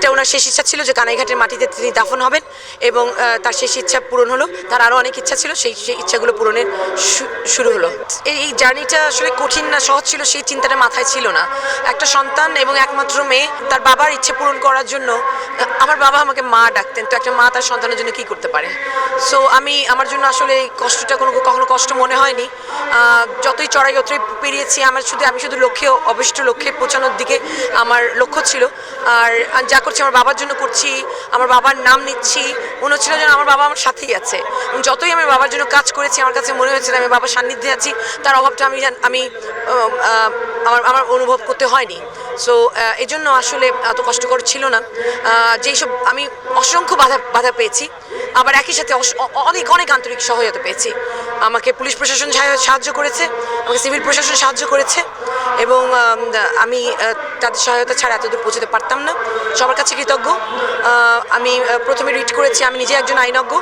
যেটা ওনার শেষ ইচ্ছা ছিল যে কানাইঘাটের মাটিতে তিনি দাফন হবেন এবং তার শেষ ইচ্ছা পূরণ হলো। তার আরও অনেক ইচ্ছা ছিল, সেই সেই ইচ্ছাগুলো পূরণের শুরু হলো। এই জার্নিটা আসলে কঠিন না, সহজ ছিল, সেই চিন্তাটা মাথায় ছিল না। একটা সন্তান এবং একমাত্র মেয়ে, তার বাবার ইচ্ছে পূরণ করার জন্য, আমার বাবা আমাকে মা ডাকতেন, তো একটা মা তার সন্তানের জন্য কি করতে পারে? সো আমি, আমার জন্য আসলে এই কষ্টটা কোনো, কখনো কষ্ট মনে হয়নি। যতই চড়াই যতই পেরিয়েছি, আমার শুধু, আমি শুধু লক্ষ্যে, অবশিষ্ট লক্ষ্যে পৌঁছানোর দিকে আমার লক্ষ্য ছিল। আর যা করছি, আমার বাবার জন্য করছি, আমার বাবার নাম নিচ্ছি, মনে হচ্ছিল যেন আমার বাবা আমার সাথেই আছে। যতই আমি বাবার জন্য কাজ করেছি, আমার কাছে মনে হয়েছে আমি বাবার সান্নিধ্যে আছি, তার অভাবটা আমি আমি আমার আমার অনুভব করতে হয়নি। সো এই জন্য আসলে এত কষ্টকর ছিল না। যেই সব আমি অসংখ্য বাধা বাধা পেয়েছি, আবার একই সাথে অনেক অনেক আন্তরিক সহায়তা পেয়েছি। আমাকে পুলিশ প্রশাসন সাহায্য- করেছে, আমাকে সিভিল প্রশাসন সাহায্য করেছে এবং আমি তাদের সহায়তা ছাড়া এতদূর পৌঁছতে পারতাম না। সবার কাছে কৃতজ্ঞ। আমি প্রথমে রিট করেছি, আমি নিজে একজন আইনজ্ঞ।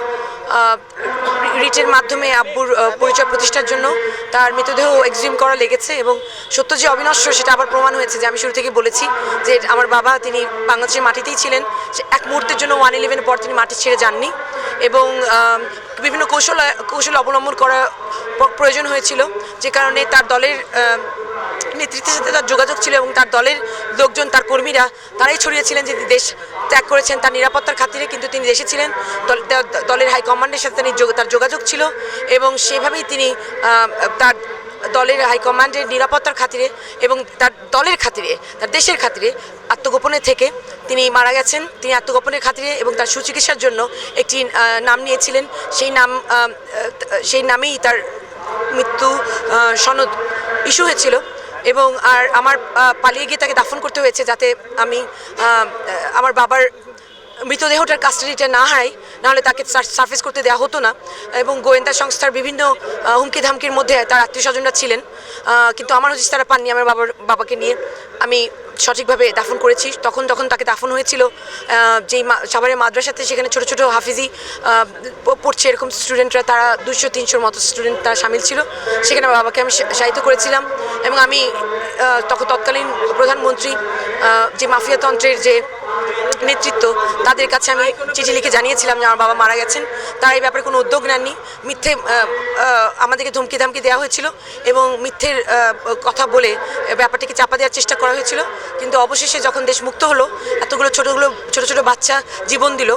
রিটের মাধ্যমে আব্বুর পরিচয় প্রতিষ্ঠার জন্য তার মৃতদেহ এক্সিউম করা লেগেছে এবং সত্য যে অবিনশ্বর, সেটা আবার প্রমাণ হয়েছে যে আমি শুরু থেকে বলেছি যে আমার বাবা তিনি বাংলাদেশের মাটিতেই ছিলেন। এক মুহূর্তের জন্য ওয়ান ইলেভেনের পর তিনি মাটি ছেড়ে যাননি এবং বিভিন্ন কৌশল কৌশল অবলম্বন করা প্রয়োজন হয়েছিল যে কারণে তার দলের নেতৃত্বের সাথে তার যোগাযোগ ছিল এবং তার দলের লোকজন, তার কর্মীরা তারাই ছড়িয়েছিলেন যে দেশ ত্যাগ করেছেন তার নিরাপত্তার খাতিরে, কিন্তু তিনি দেশে ছিলেন। দলের হাইকমান্ডের সাথে তার যোগাযোগ ছিল এবং সেভাবেই তিনি তার দলের হাইকমান্ডের নিরাপত্তার খাতিরে এবং তার দলের খাতিরে, তার দেশের খাতিরে আত্মগোপনে থেকে তিনি মারা গেছেন। তিনি আত্মগোপনের খাতিরে এবং তার সুচিকিৎসার জন্য একটি নাম নিয়েছিলেন। সেই নাম সেই নামেই তার মৃত্যু সনদ ইস্যু হয়েছিল। এবং আর আমার পালিয়ে গিয়ে তাকে দাফন করতে হয়েছে যাতে আমি আমার বাবার মৃতদেহটার কাস্টাডিটা না হারাই, নাহলে তাকে সার্ফেস করতে দেওয়া হতো না। এবং গোয়েন্দা সংস্থার বিভিন্ন হুমকি ধামকির মধ্যে তার আত্মীয় স্বজনরা ছিলেন কিন্তু আমার হচ্ছে তারা পাননি, আমার বাবার, বাবাকে নিয়ে। আমি সঠিকভাবে দাফন করেছি তখন তখন তাকে দাফন হয়েছিল। যেই সাভারের মাদ্রাসাতে সেখানে ছোট ছোট হাফিজি পড়ছে এরকম স্টুডেন্টরা তারা দুশো তিনশোর মতো স্টুডেন্ট তারা সামিল ছিল। সেখানে বাবাকে আমি সাহিত্য করেছিলাম এবং আমি তখন তৎকালীন প্রধানমন্ত্রী যে মাফিয়াতন্ত্রের যে নেতৃত্ব। তাদের কাছে আমি চিঠি লিখে জানিয়েছিলাম যে আমার বাবা মারা গেছেন। তারা এই ব্যাপারে কোনো উদ্যোগ নেননি। মিথ্যে আমাদেরকে ধমকি ধামকি দেওয়া হয়েছিল এবং মিথ্যের কথা বলে ব্যাপারটিকে চাপা দেওয়ার চেষ্টা করা হয়েছিল। কিন্তু অবশেষে যখন দেশ মুক্ত হলো, এতগুলো ছোটোগুলো, ছোটো ছোটো বাচ্চা জীবন দিল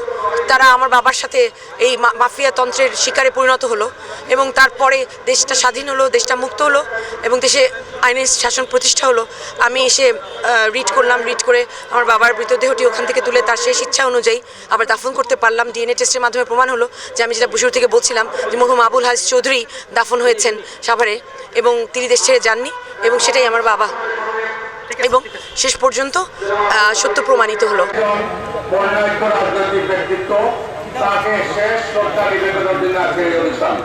তারা আমার বাবার সাথে এই মা- মাফিয়া তন্ত্রের শিকারে পরিণত হলো এবং তারপরে দেশটা স্বাধীন হলো, দেশটা মুক্ত হলো এবং দেশে আইনের শাসন প্রতিষ্ঠা হলো। আমি এসে রিড করলাম রিড করে আমার বাবার মৃতদেহটি ওখান থেকে তুলে তার শেষ ইচ্ছা অনুযায়ী আবার দাফন করতে পারলাম। ডিএনএ টেস্টের মাধ্যমে প্রমাণ হলো যে আমি যেটা শুরু থেকে বলছিলাম যে মরহুম আবুল হাজ চৌধুরী দাফন হয়েছেন সাভারে এবং তিনি দেশ ছেড়ে যাননি এবং সেটাই আমার বাবা এবং শেষ পর্যন্ত সত্য প্রমাণিত হলো। রাজনৈতিক ব্যক্তিত্ব তাকে শেষ অনুষ্ঠান।